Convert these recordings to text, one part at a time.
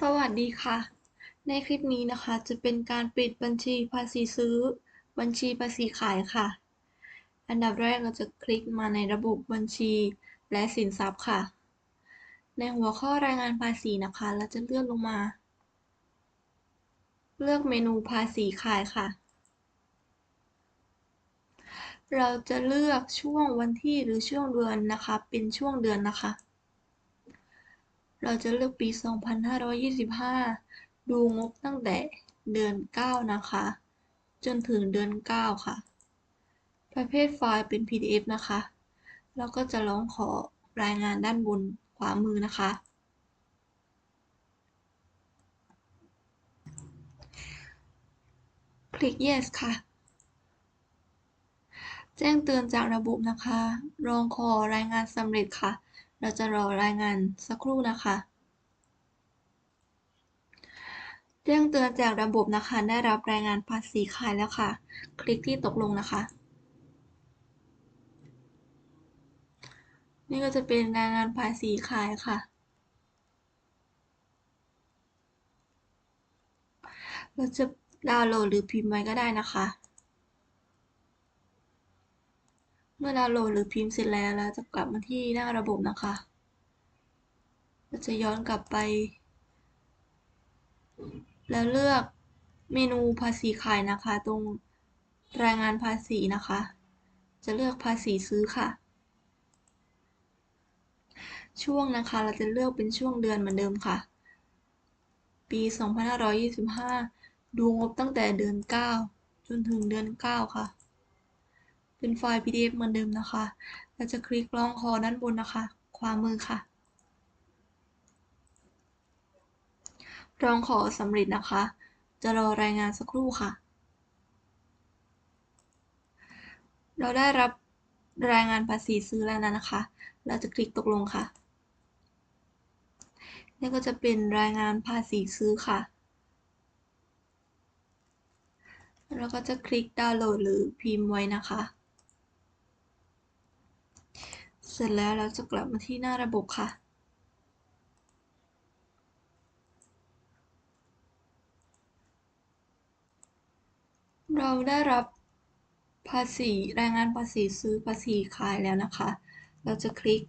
สวัสดีค่ะ ในคลิปนี้นะคะจะเป็นการปิดบัญชีภาษีซื้อ บัญชีภาษีขายค่ะ อันดับแรกเราจะคลิกมาในระบบบัญชีและสินทรัพย์ค่ะ ในหัวข้อรายงานภาษีนะคะเราจะเลื่อนลงมา เลือกเมนูภาษีขายค่ะ เราจะเลือกช่วงวันที่หรือช่วงเดือนนะคะ เป็นช่วงเดือนนะคะ เราจะเลือกปี 2525 ดูงบตั้งแต่เดือน 9 นะคะ จนถึงเดือน 9 ค่ะ ประเภทไฟล์เป็น PDF นะคะ เราก็จะร้องขอรายงานด้านบนขวามือนะคะ คลิก yes ค่ะ แจ้งเตือนจากระบบนะคะ รองขอรายงานสำเร็จค่ะ เราจะรอรายงานสักครู่นะคะแจ้งเตือนจากระบบนะคะ ได้รับรายงานภาษีขายแล้วค่ะ คลิกที่ตกลงนะคะ นี่ก็จะเป็นรายงานภาษีขายค่ะ เราจะดาวน์โหลดหรือพิมพ์ไว้ก็ได้นะคะ เมื่อดาวน์โหลดหรือพิมพ์เสร็จแล้วเราจะกลับมาที่หน้าระบบนะคะเราจะย้อนกลับไป แล้วเลือกเมนูภาษีขายนะคะ ตรงรายงานภาษีนะคะ จะเลือกภาษีซื้อค่ะ ช่วงนะคะเราจะเลือกเป็นช่วงเดือนเหมือนเดิมค่ะ ปี 2525 ดูงบตั้งแต่เดือน 9 จนถึงเดือน 9 ค่ะ เป็นไฟล์ PDF เหมือนเดิมนะคะ เราจะคลิกลองคอด้านบนนะคะ ขวามือค่ะรองขอสำเร็จนะคะ จะรอรายงานสักครู่ค่ะ เราได้รับรายงานภาษีซื้อแล้วนะคะ เราจะคลิกตกลงค่ะ นี่ก็จะเป็นรายงานภาษีซื้อค่ะแล้วก็จะคลิกดาวน์โหลดหรือพิมพ์ไว้นะคะ เสร็จแล้วเราจะกลับมาที่หน้าระบบค่ะ เราได้รับภาษีรายงานภาษีซื้อภาษีขายแล้วนะคะ เราจะคลิก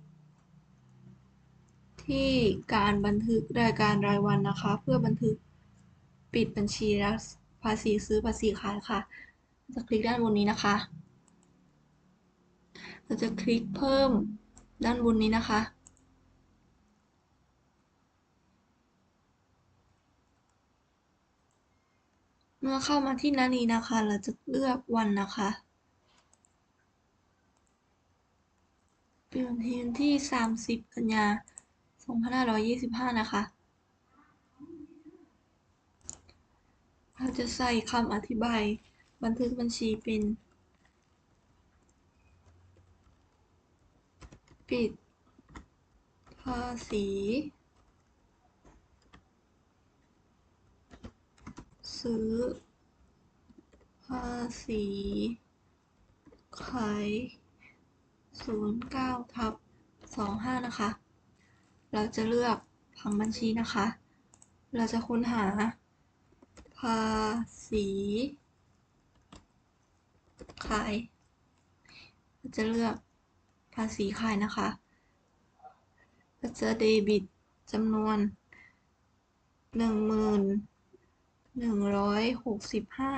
ที่การบันทึกรายการรายวันนะคะ เพื่อบันทึกปิดบัญชีและภาษีซื้อภาษีขายค่ะ จะคลิกด้านบนนี้นะคะ เราจะคลิกเพิ่มด้านบนนี้นะคะ เมื่อเข้ามาที่หน้านี้นะคะ เราจะเลือกวันนะคะเป็นวันที่ที่ 30 กันยา 2525 นะคะ เราจะใส่คำอธิบายบันทึกบัญชีเป็น ปิด ภาษี ซื้อ ภาษี ขาย09ทับ25นะคะ เราจะเลือกผังบัญชีนะคะ เราจะค้นหา ภาษี ขายเราจะเลือก ภาษีขายนะคะ ก็จะเดบิตจำนวนหนึ่งหมื่นหนึ่งร้อยหกสิบห้า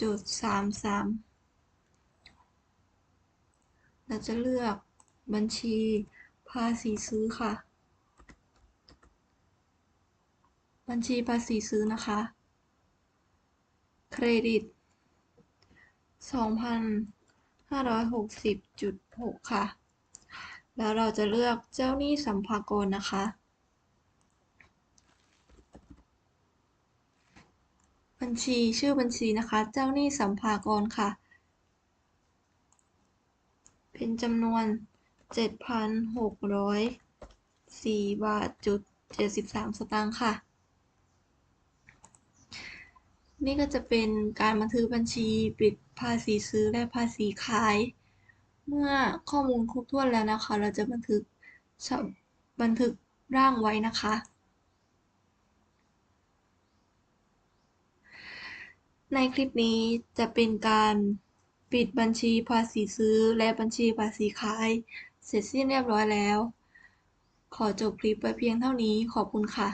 จุดสามสามเราจะเลือกบัญชีภาษีซื้อค่ะ บัญชีภาษีซื้อนะคะ เครดิตสองพัน ห้าร้อยหกสิบจุดหกค่ะ แล้วเราจะเลือกเจ้าหนี้สัมภากรนะคะ บัญชีชื่อบัญชีนะคะ เจ้าหนี้สัมภากรค่ะ เป็นจำนวน7,604บาทจุด73สตางค์ค่ะ นี่ก็จะเป็นการบันทึกบัญชีปิดภาษีซื้อและภาษีขาย เมื่อข้อมูลครบถ้วนแล้วนะคะ เราจะบันทึกบันทึกร่างไว้นะคะ ในคลิปนี้จะเป็นการปิดบัญชีภาษีซื้อและบัญชีภาษีขาย เสร็จสิ้นเรียบร้อยแล้ว ขอจบคลิปไปเพียงเท่านี้ขอบคุณค่ะ